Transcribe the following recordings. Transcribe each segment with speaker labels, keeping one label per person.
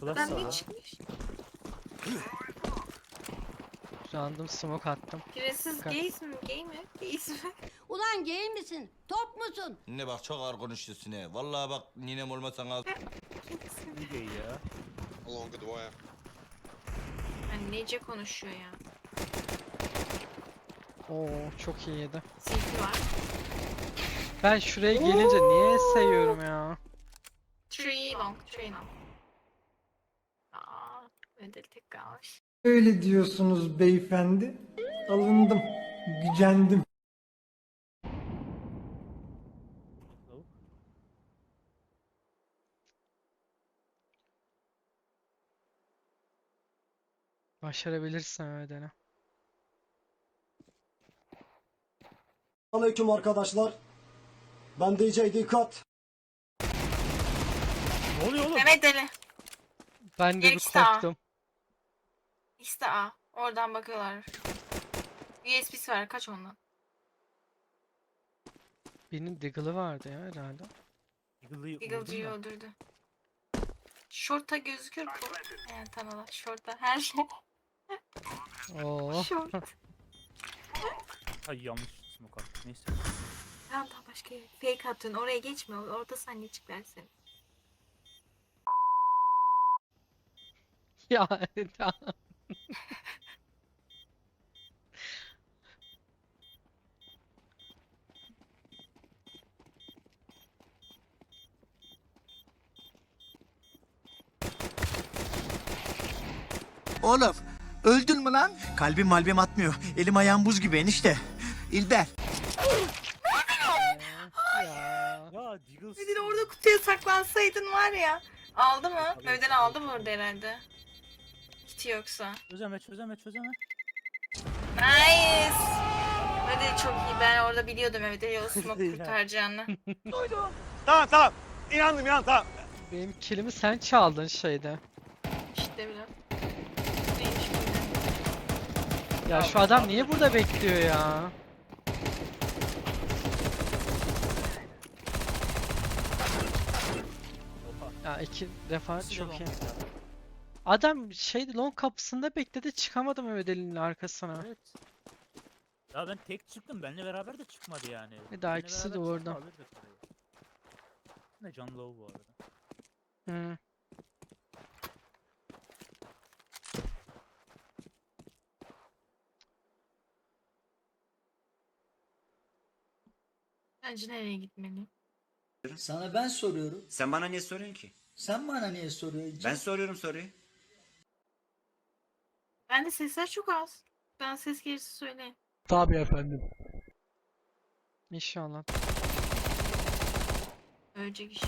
Speaker 1: Sağda.
Speaker 2: ne çıkmış?
Speaker 3: Random smoke attım.
Speaker 2: Piresiz
Speaker 3: Ka-
Speaker 2: gays mi? Gay mi? Gays mi?
Speaker 4: Ulan gay misin? Top musun?
Speaker 5: Nine bak çok ağır konuşuyorsun he. Vallahi bak ninem olmasan al.
Speaker 1: Ne gay ya?
Speaker 6: Along the wire.
Speaker 2: Yani nece konuşuyor ya.
Speaker 3: Oo çok iyi yedi.
Speaker 2: Silki var.
Speaker 3: Ben şuraya gelince niye sayıyorum ya?
Speaker 2: Three long. Three long. Ödül kalmış.
Speaker 7: Öyle diyorsunuz beyefendi. Alındım, gücendim.
Speaker 1: Lavuk.
Speaker 3: Başarabilirsen öyle dene.
Speaker 8: Aleyküm arkadaşlar. Ben DJ Dikkat.
Speaker 1: Ne oluyor oğlum?
Speaker 2: Mehmet Ali.
Speaker 3: Ben de bir korktum.
Speaker 2: İşte A. Oradan bakıyorlar. USB'si var. Kaç ondan?
Speaker 3: Birinin diggle'ı vardı ya herhalde.
Speaker 1: Eagle'ı
Speaker 2: Eagle'cıyı
Speaker 1: da.
Speaker 2: öldürdü. Short'a gözükür bu. Evet tamam. Short'a her şey.
Speaker 3: Oo.
Speaker 2: Short.
Speaker 1: Ay yanlış smoke attım. Neyse.
Speaker 2: Tamam tamam başka yere. Fake attın. Oraya geçme. Orada sannetçikler seni.
Speaker 3: ya tamam.
Speaker 9: Oğlum öldün mü lan? Kalbim malbim atmıyor. Elim ayağım buz gibi enişte. İlber.
Speaker 3: ya.
Speaker 2: Mehmet Ali orada kutuya saklansaydın var ya. Aldı mı?
Speaker 1: Tabii,
Speaker 2: aldı mı orada herhalde? Kiti yoksa.
Speaker 1: Çözeme çözeme çözeme.
Speaker 2: Nice. Ali çok iyi. Ben orada biliyordum Mehmet Ali o smoke kurtaracağını.
Speaker 6: Tamam tamam. İnandım inan tamam.
Speaker 3: Benim killimi sen çaldın şeyde.
Speaker 2: İşte bile. Neymiş bu?
Speaker 3: Ya şu adam niye burada bekliyor ya? Ya iki defa çok iyi. Adam şey long kapısında bekledi çıkamadım Ödel'in arkasına.
Speaker 1: Evet. Ya ben tek çıktım. Benle beraber de çıkmadı yani.
Speaker 3: E daha
Speaker 1: Benle
Speaker 3: ikisi de
Speaker 1: beraber çıksa
Speaker 3: orada.
Speaker 1: Ne can low bu arada.
Speaker 3: Hı.
Speaker 2: Bence nereye gitmeliyim?
Speaker 9: Sana ben soruyorum.
Speaker 5: Sen bana niye soruyorsun ki?
Speaker 9: Sen bana niye soruyorsun?
Speaker 5: Ben soruyorum soruyu.
Speaker 2: Bende sesler çok az. Ben ses gerisi söyleyeyim.
Speaker 3: Tabii efendim. İnşallah.
Speaker 2: Ölecek işte.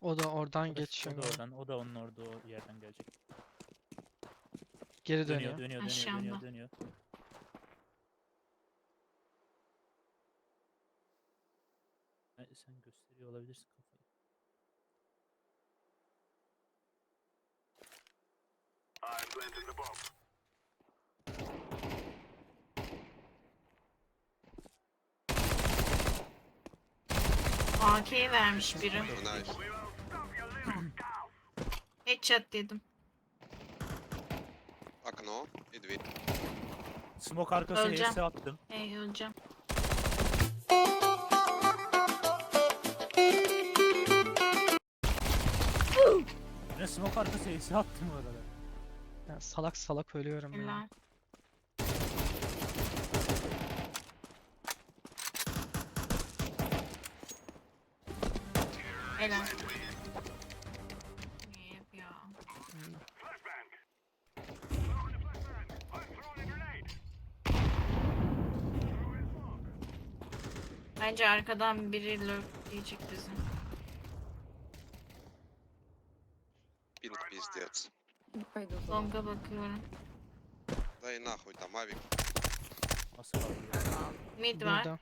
Speaker 3: O da oradan
Speaker 1: O da-
Speaker 3: geçiyor.
Speaker 1: O da oradan, o da onun orada o yerden gelecek.
Speaker 3: Geri
Speaker 1: Dönüyor,
Speaker 3: dönüyor.
Speaker 1: dönüyor, dönüyor,
Speaker 2: Aşağıda.
Speaker 1: dönüyor, dönüyor. Sen gösteriyor olabilirsin kafayı.
Speaker 2: AK vermiş biri.
Speaker 6: Nice.
Speaker 2: Headshot dedim.
Speaker 6: Окно и дверь.
Speaker 1: Smoke arkası
Speaker 2: Öleceğim.
Speaker 1: HS attım.
Speaker 2: Hey öleceğim.
Speaker 1: Ne smoke arkası HS attım orada.
Speaker 3: Ya salak salak ölüyorum ya.
Speaker 2: Helal. Bence arkadan biri lurk diyecek bizi.
Speaker 6: paydı o zaman.
Speaker 2: Longa bakıyorum.
Speaker 6: Dayı nahuy tam Mavic.
Speaker 1: Nasıl var?
Speaker 2: Mid var.
Speaker 3: Burada.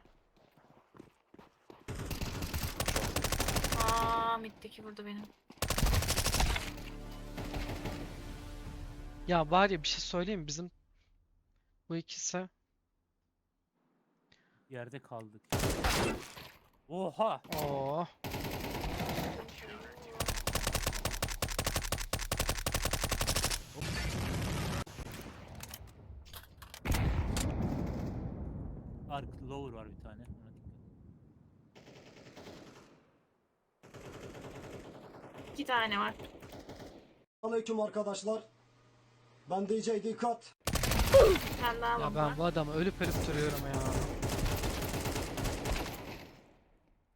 Speaker 2: Aa middeki burada benim.
Speaker 3: Ya var ya bir şey söyleyeyim bizim bu ikisi
Speaker 1: Yerde kaldık. Oha!
Speaker 3: Oo. Lower var bir tane. Ona dikkat.
Speaker 2: İki tane var.
Speaker 8: Aleyküm arkadaşlar. Ben DJ Dikkat.
Speaker 2: Bir daha
Speaker 3: Ya ben bu adamı ölüp ölüp duruyorum ya.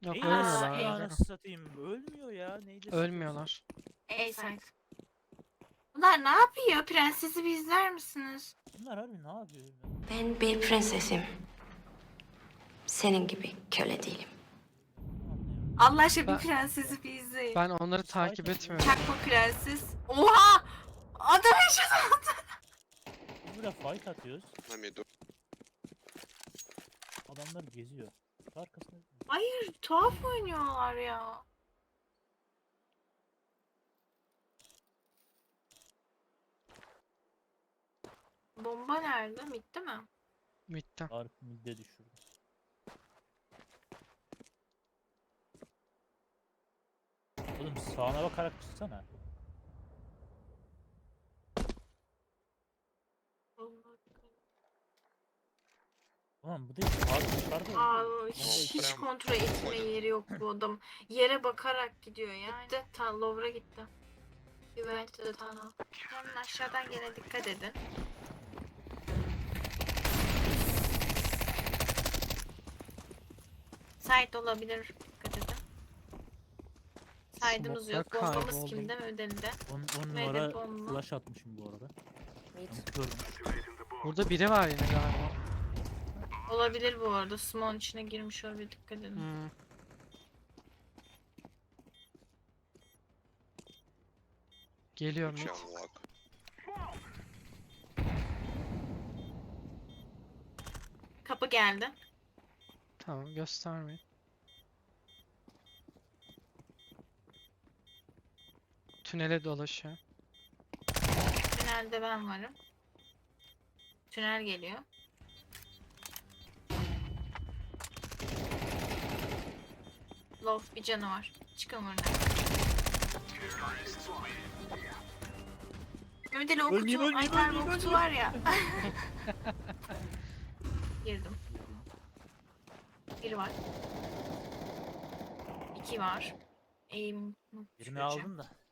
Speaker 3: Yok
Speaker 1: Ey
Speaker 3: ölmüyorlar.
Speaker 1: ya, ölmüyorlar. satayım. Ölmüyor ya. Neydi?
Speaker 3: Ölmüyorlar.
Speaker 2: Ey sen. Bunlar ne yapıyor? Prensesi bir izler misiniz?
Speaker 1: Bunlar abi ne yapıyor?
Speaker 4: Ben bir prensesim. Senin gibi köle değilim.
Speaker 2: Allah aşkına
Speaker 3: Ben-
Speaker 2: bir prensesi bir izleyin.
Speaker 3: Ben onları takip etmiyorum.
Speaker 2: Çakma prenses. Oha! Adam yaşadı.
Speaker 1: Burada fight atıyoruz.
Speaker 6: Mami dur.
Speaker 1: Adamlar geziyor. Arkasında
Speaker 2: Hayır tuhaf oynuyorlar ya. Bomba nerede? Bitti mi?
Speaker 3: Mid'den.
Speaker 1: ark midde düşürdü. Oğlum sağına bakarak çıksana. Ulan bu değil. Ark dışarıda.
Speaker 2: Aa, hiç, hiç kontrol etme yeri yok bu adam. Yere bakarak gidiyor yani. Gitti. Ta Louvre'a gitti. Juventus'e tunnel. Hemen aşağıdan gene dikkat edin. Side olabilir. Kaydımız yok.
Speaker 3: Smoke'lar
Speaker 2: Bombamız
Speaker 3: kayboldu.
Speaker 2: kimde? Ödeninde.
Speaker 1: 10 numara flash atmışım bu arada. Mid.
Speaker 3: Burada biri var yine galiba.
Speaker 2: Olabilir bu arada. Smoke'un içine girmiş olabilir. Dikkat edin.
Speaker 3: Hmm. Geliyor mid.
Speaker 2: Kapı geldi.
Speaker 3: Tamam göstermeyin. Tünele dolaşıyor.
Speaker 2: Tünelde ben varım. Tünel geliyor. Lof bir canı var. Çıkın buradan. Mehmet Ali o
Speaker 1: Ölmeyeyim,
Speaker 2: kutu,
Speaker 1: ölmeyeyim,
Speaker 2: Ayfer
Speaker 1: ölmeyeyim,
Speaker 2: o kutu var ya. Girdim. Bir var. İki var. Eğim.
Speaker 1: Birini aldım da.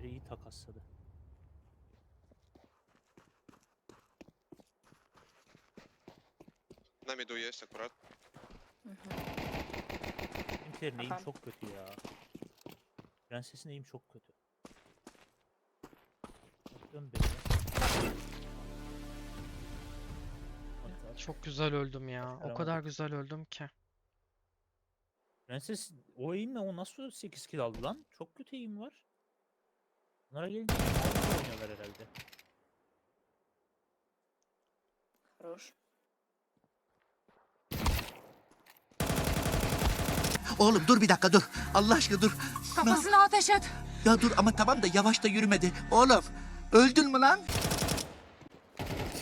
Speaker 1: Biri iyi takasladı.
Speaker 6: Na midu jest akurat.
Speaker 1: Hemşerin eğim çok kötü ya. Prensesin eğim çok kötü. Dön beni.
Speaker 3: Çok güzel öldüm ya. O kadar güzel öldüm ki.
Speaker 1: Prenses o eğimle o nasıl 8 kill aldı lan? Çok kötü eğim var. Bunlara gelince oynuyorlar herhalde.
Speaker 9: Oğlum dur bir dakika dur. Allah aşkına dur.
Speaker 4: Kafasına ateş et.
Speaker 9: Ya dur ama tamam da yavaş da yürümedi. Oğlum öldün mü lan?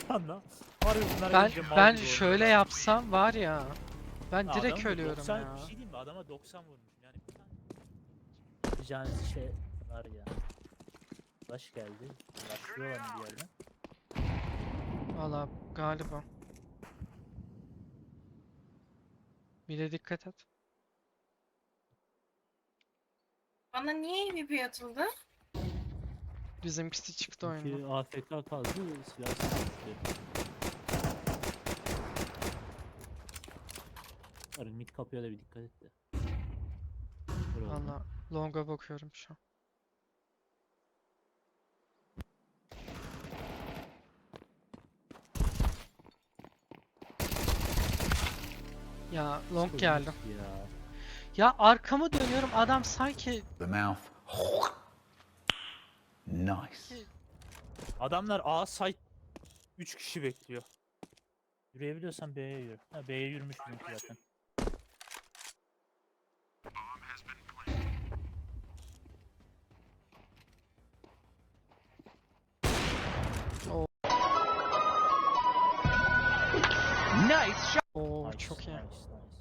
Speaker 1: Harbi
Speaker 3: Ben
Speaker 1: gelince mal
Speaker 3: ben
Speaker 1: gibi
Speaker 3: şöyle
Speaker 1: oynuyorlar.
Speaker 3: yapsam var ya. Ben
Speaker 1: Ya
Speaker 3: direkt
Speaker 1: adam
Speaker 3: ölüyorum
Speaker 1: 90
Speaker 3: ya.
Speaker 1: Bir şey diyeyim mi? Adama 90 vurmuş. Yani bir tane yapacağınız şey var ya. Flash geldi. Başlıyorlar bir yerden.
Speaker 3: Valla galiba. Bir de dikkat et.
Speaker 2: Bana niye MVP atıldı?
Speaker 3: Bizimkisi çıktı oyundan.
Speaker 1: Çünkü AFK kaldı. Silahsız düştü. Arın mid kapıya da bir dikkat et de.
Speaker 3: Valla longa bakıyorum şu an. Ya long
Speaker 1: Çok
Speaker 3: geldi.
Speaker 1: mid Ya.
Speaker 3: Ya arkamı dönüyorum adam sanki
Speaker 10: The mouth. Nice.
Speaker 1: Adamlar A site 3 kişi bekliyor. Yürüyebiliyorsan B'ye yürü. Ha B'ye yürümüş bizimki zaten. Nice,
Speaker 3: çok iyi.
Speaker 1: Nice, nice.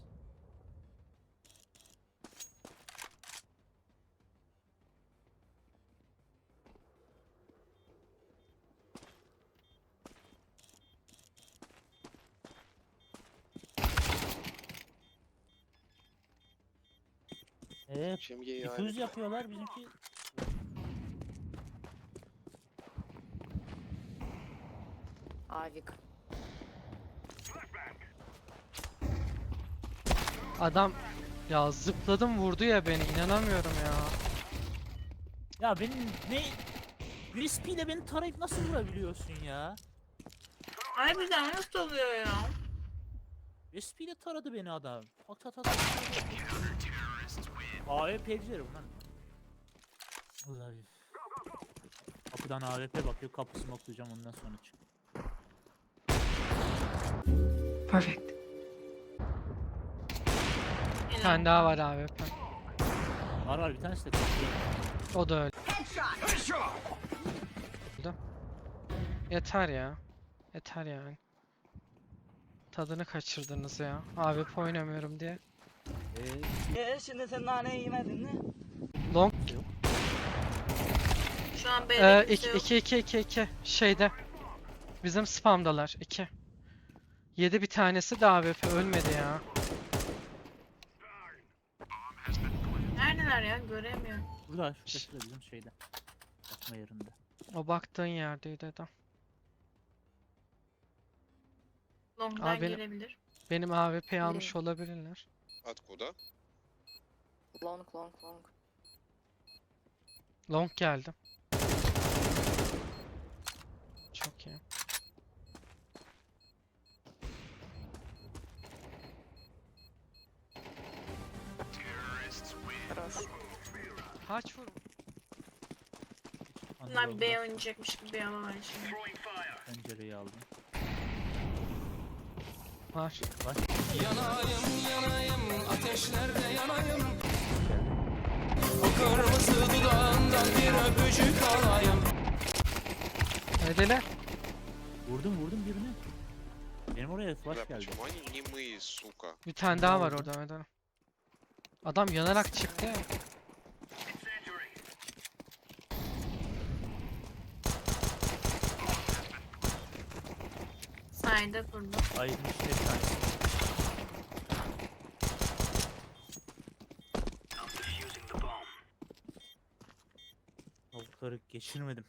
Speaker 1: Evet. Cemge'yi yapıyorlar bizimki.
Speaker 4: Avik.
Speaker 3: Adam ya zıpladım vurdu ya beni inanamıyorum ya.
Speaker 1: Ya benim ne... USB ile beni tarayıp nasıl vurabiliyorsun ya?
Speaker 2: Harbiden nasıl oluyor ya?
Speaker 1: USB ile taradı beni adam. At at at. AWP'cilerim lan. Ulan. Kapıdan AWP bakıyor kapısını okuyacağım ondan sonra çık.
Speaker 4: Perfect.
Speaker 3: Bir tane daha var abi.
Speaker 1: Var var bir tanesi de kapıda.
Speaker 3: O da öyle. Yeter ya. Yeter yani. Tadını kaçırdınız ya. Abi oynamıyorum diye.
Speaker 1: Eee
Speaker 10: şimdi sen nane yemedin mi?
Speaker 3: Long
Speaker 2: Şu an
Speaker 3: Ee,
Speaker 2: B'de kimse
Speaker 3: 2
Speaker 2: yok.
Speaker 3: 2 2 2 2 şeyde. Bizim spamdalar 2. Yedi bir tanesi de AWP ölmedi ya.
Speaker 2: neredeler ya göremiyorum.
Speaker 1: Burada şurada şurada bizim şeyde. Yatma yerinde.
Speaker 3: O baktığın yerdeydi adam.
Speaker 2: Long'dan
Speaker 3: Abi benim-
Speaker 2: gelebilir.
Speaker 3: Benim AWP almış olabilirler.
Speaker 6: At koda.
Speaker 4: Long long long.
Speaker 3: Long geldim. Çok iyi. Kaç vur?
Speaker 2: Bunlar
Speaker 1: Underworld'da
Speaker 2: B oynayacakmış gibi yalan şimdi.
Speaker 1: Pencereyi aldım.
Speaker 3: Var.
Speaker 1: Var.
Speaker 3: Neredeler?
Speaker 1: Vurdum vurdum birini. Benim oraya
Speaker 6: Бля,
Speaker 1: flash geldi.
Speaker 6: почему они немые, сука?
Speaker 3: Bir tane daha var orada orada. Adam yanarak çıktı
Speaker 2: Sayda kurdu.
Speaker 1: Ayrı işte bir tanesi. Tavukları geçirmedim.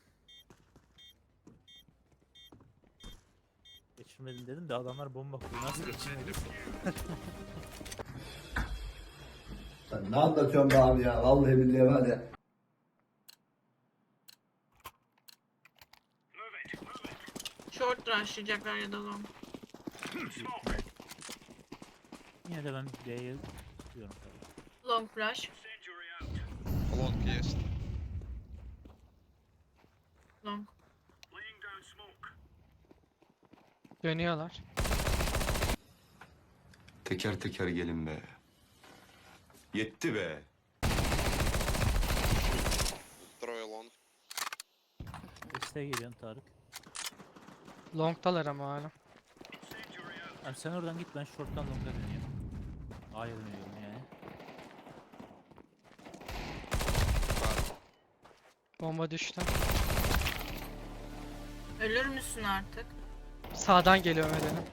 Speaker 1: Geçirmedim dedim de adamlar bomba kuruyor. Nasıl geçirmedim?
Speaker 9: Sen ne anlatıyorsun be abi ya? Vallahi billahi var ya.
Speaker 2: Short Rushlayacaklar ya da long.
Speaker 1: Yine de ben B'ye tutuyorum tabii.
Speaker 2: Long flash.
Speaker 6: Long jest.
Speaker 2: Long.
Speaker 3: Dönüyorlar.
Speaker 5: Teker teker gelin be. Yetti be.
Speaker 6: Troje long.
Speaker 1: İşte geliyorum Tarık.
Speaker 3: Long'dalar ama hala.
Speaker 1: Abi sen oradan git ben short'tan long'a dönüyorum. A'ya dönüyorum yani.
Speaker 3: Bomba düştü.
Speaker 2: Ölür müsün artık?
Speaker 3: Sağdan geliyor Meden'in.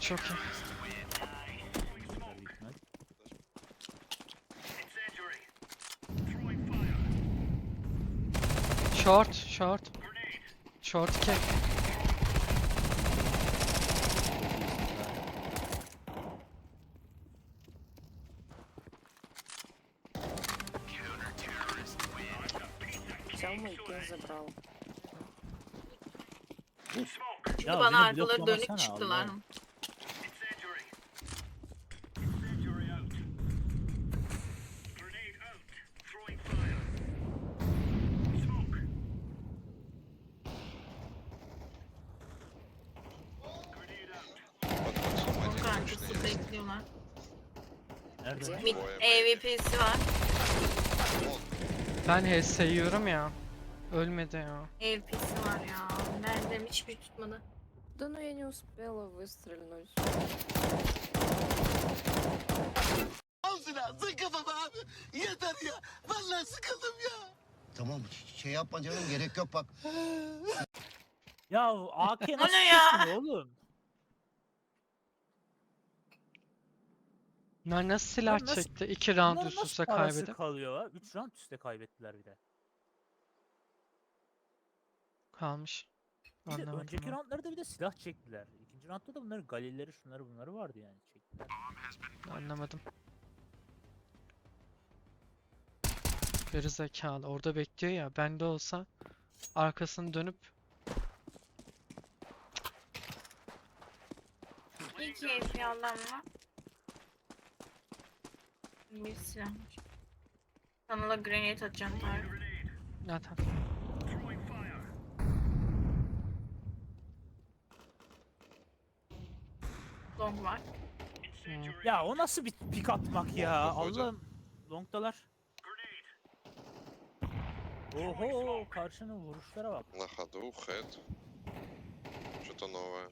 Speaker 3: Çok iyi. Short, short. Short
Speaker 4: kek. Sen mi ikiyi
Speaker 2: zabral?
Speaker 1: Şimdi
Speaker 2: bana arkaları dönük çıktılar.
Speaker 6: mı?
Speaker 3: Ben HS yiyorum ya. Ölmedi ya.
Speaker 2: AWP'si var ya. Nerede? Hiçbir tutmadı.
Speaker 4: Да ну я не успела выстрелить.
Speaker 9: Ağzına sıkıldım abi. Yeter ya. Vallahi sıkıldım ya. Tamam şey yapma canım gerek yok bak.
Speaker 1: Ya AK nasıl
Speaker 2: ne ya?
Speaker 1: çekmiyor oğlum?
Speaker 3: Bunlar nasıl silah
Speaker 1: Bunlar nasıl-
Speaker 3: çekti? 2 round
Speaker 1: Bunların
Speaker 3: üst
Speaker 1: nasıl
Speaker 3: üste
Speaker 1: parası
Speaker 3: kaybedip.
Speaker 1: kalıyor? 3 round üstte kaybettiler bir de.
Speaker 3: Kalmış.
Speaker 1: Bir de
Speaker 3: Anlamadım
Speaker 1: önceki
Speaker 3: ben.
Speaker 1: roundlarda bir de silah çektiler. İkinci roundda da bunların galilleri şunları bunları vardı yani çektiler.
Speaker 3: Anlamadım. Geri zekalı. Orada bekliyor ya. Bende olsa arkasını dönüp
Speaker 2: İyi keyifli adam mı? Bir silahmış. Sana da grenade atacağım Tarık.
Speaker 3: zaten
Speaker 2: Long var.
Speaker 3: hmm,
Speaker 1: Ya o nasıl bir pik atmak ya?
Speaker 6: Long hocam.
Speaker 1: Allah'ım. Longdalar. Oho karşının vuruşlara bak.
Speaker 6: На ходу, хэт. Что-то новое.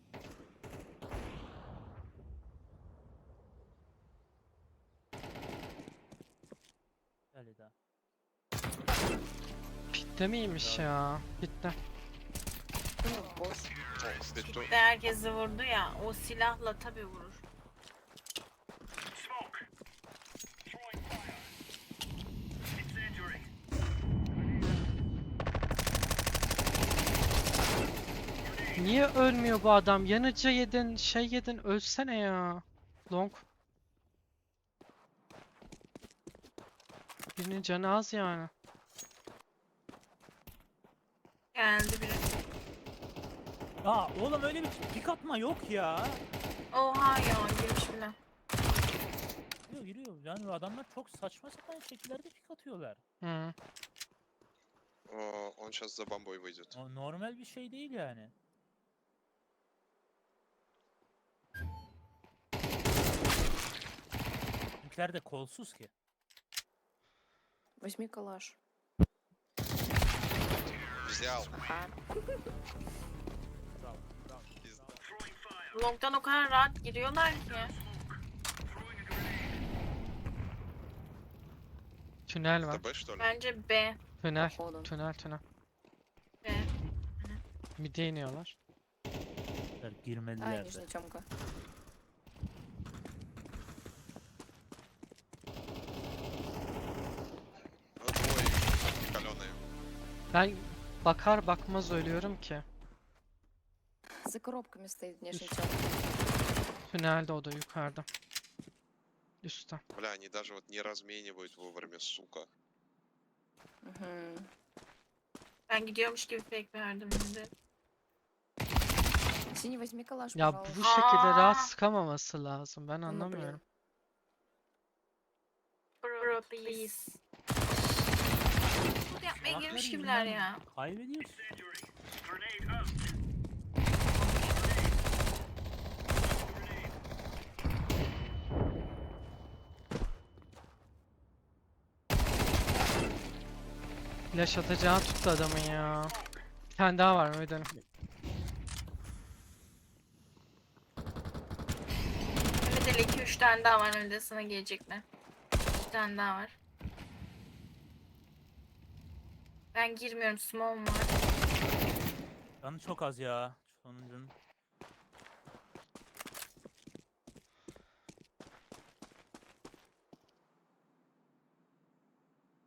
Speaker 3: Kitle miymiş ya?
Speaker 2: Kitle. Kitle herkesi vurdu ya. O silahla tabi vurur.
Speaker 3: Niye ölmüyor bu adam? Yanıcı yedin, şey yedin, ölsene ya. Long. Birinin canı az yani.
Speaker 2: Geldi biri.
Speaker 1: Ya oğlum öyle bir pik atma yok ya.
Speaker 2: Oha ya girmiş bile.
Speaker 1: Giriyor giriyor. Yani adamlar çok saçma sapan şekillerde pik atıyorlar.
Speaker 3: Hı.
Speaker 6: О, Он сейчас за бомбой выйдет.
Speaker 1: O normal bir şey değil yani. Bizimkiler de kolsuz ki.
Speaker 4: Возьми калаш.
Speaker 6: Down.
Speaker 1: He's
Speaker 2: Long'dan o kadar rahat giriyorlar ki.
Speaker 3: Tünel var.
Speaker 2: Bence B.
Speaker 3: Tünel. Tünel tünel.
Speaker 2: B.
Speaker 3: Mide iniyorlar.
Speaker 1: Girmediler
Speaker 6: Aynı de.
Speaker 3: Ben bakar bakmaz ölüyorum ki.
Speaker 4: За коробками стоит внешняя темка.
Speaker 3: Tünelde o da yukarıda. Üstte.
Speaker 6: Бля, они даже вот не разменивают вовремя, сука.
Speaker 4: Мгм.
Speaker 2: Ben gidiyormuş gibi fake verdim şimdi.
Speaker 4: Синий, возьми калаш,
Speaker 3: Ya
Speaker 4: пожалуйста.
Speaker 3: bu şekilde rahat
Speaker 2: Aa!
Speaker 3: sıkamaması lazım. Ben
Speaker 4: Ну, блин.
Speaker 3: anlamıyorum.
Speaker 2: Bro please.
Speaker 1: Salaklar
Speaker 2: girmiş
Speaker 1: yüzünden
Speaker 2: ya.
Speaker 1: Kaybediyoruz.
Speaker 3: Flash atacağı tuttu adamın ya. Bir tane daha var Mehmet Hanım.
Speaker 2: Mehmet Ali 2-3 tane daha var önünde sana gelecekler. 2 tane daha var. Ben girmiyorum small var.
Speaker 1: Canı çok az ya. Sonuncunun.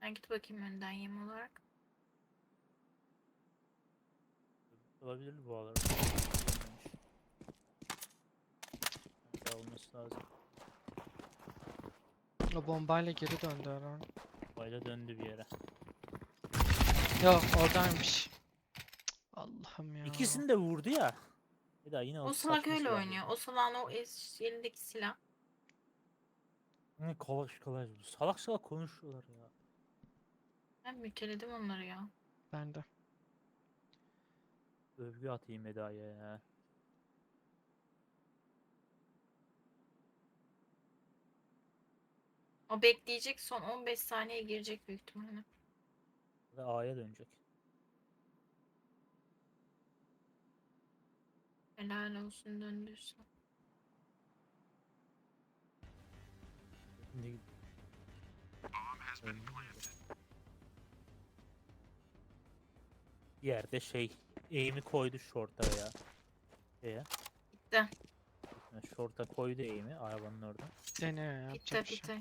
Speaker 2: Ben git bakayım önden yem olarak.
Speaker 1: Olabilir bu. Daha olması lazım.
Speaker 3: O bombayla geri döndü herhalde.
Speaker 1: Bayla döndü bir yere.
Speaker 3: Yok oradaymış. Allah'ım ya.
Speaker 1: İkisini de vurdu ya. Bir daha yine
Speaker 2: O salak
Speaker 1: saçma
Speaker 2: öyle
Speaker 1: silah
Speaker 2: oynuyor. O salağın o es- elindeki silah.
Speaker 1: Ne kalaş kalaş. Salak salak konuşuyorlar ya.
Speaker 2: Ben müteledim onları ya.
Speaker 3: Ben de.
Speaker 1: Övgü atayım Eda'ya ya.
Speaker 2: O bekleyecek son 15 saniye girecek büyük ihtimalle.
Speaker 1: Ve A'ya dönecek.
Speaker 2: Helal olsun.
Speaker 1: Şimdi. Bir yerde şey eğimi koydu short'a ya. Şeye.
Speaker 2: Gitti.
Speaker 1: Yani şorta koydu eğimi arabanın orada.
Speaker 3: Deniyor ya
Speaker 2: Bitti
Speaker 3: yapacak bir şey.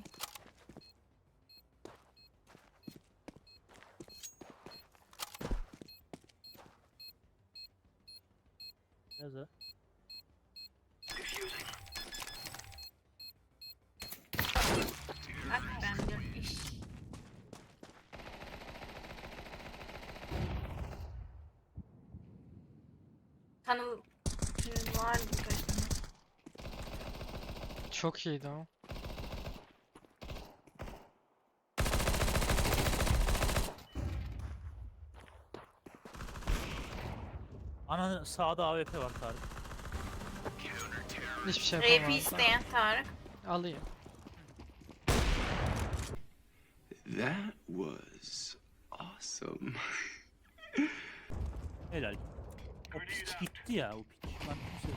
Speaker 1: Biraz da.
Speaker 2: Bak ben de iş. Tanım var birkaç tane.
Speaker 3: Çok iyiydi o.
Speaker 1: Ana sağda AWP var Tarık.
Speaker 3: Hiçbir şey
Speaker 2: RP
Speaker 3: yapamazlar.
Speaker 2: isteyen Tarık.
Speaker 3: Alayım.
Speaker 10: That was awesome.
Speaker 1: Helal. O piç gitti ya o piç. Lan kimse-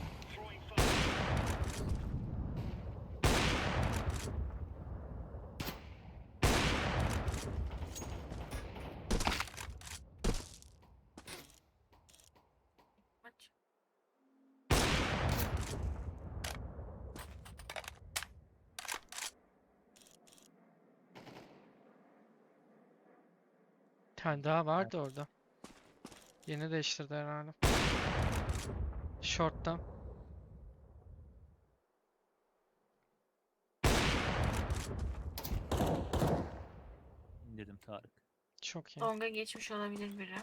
Speaker 2: Maç.
Speaker 3: Bir tane daha vardı orada. Yeni değiştirdi herhalde. Short'ta.
Speaker 1: indirdim Tarık.
Speaker 3: Çok iyi.
Speaker 2: Longa geçmiş olabilir biri.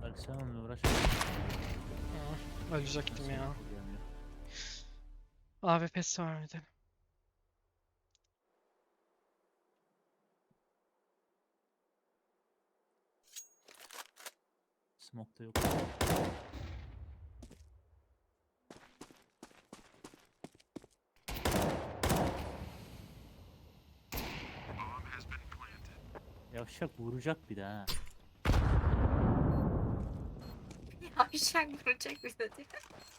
Speaker 1: Tarık sen onunla uğraş.
Speaker 3: Aa, ölecektim ya. AWP'si var bir
Speaker 1: Smoke da yok. Yavşak vuracak bir de ha.
Speaker 2: Yavşak vuracak bize diye.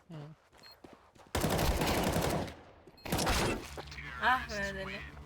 Speaker 3: Hı.
Speaker 2: Ah be deli.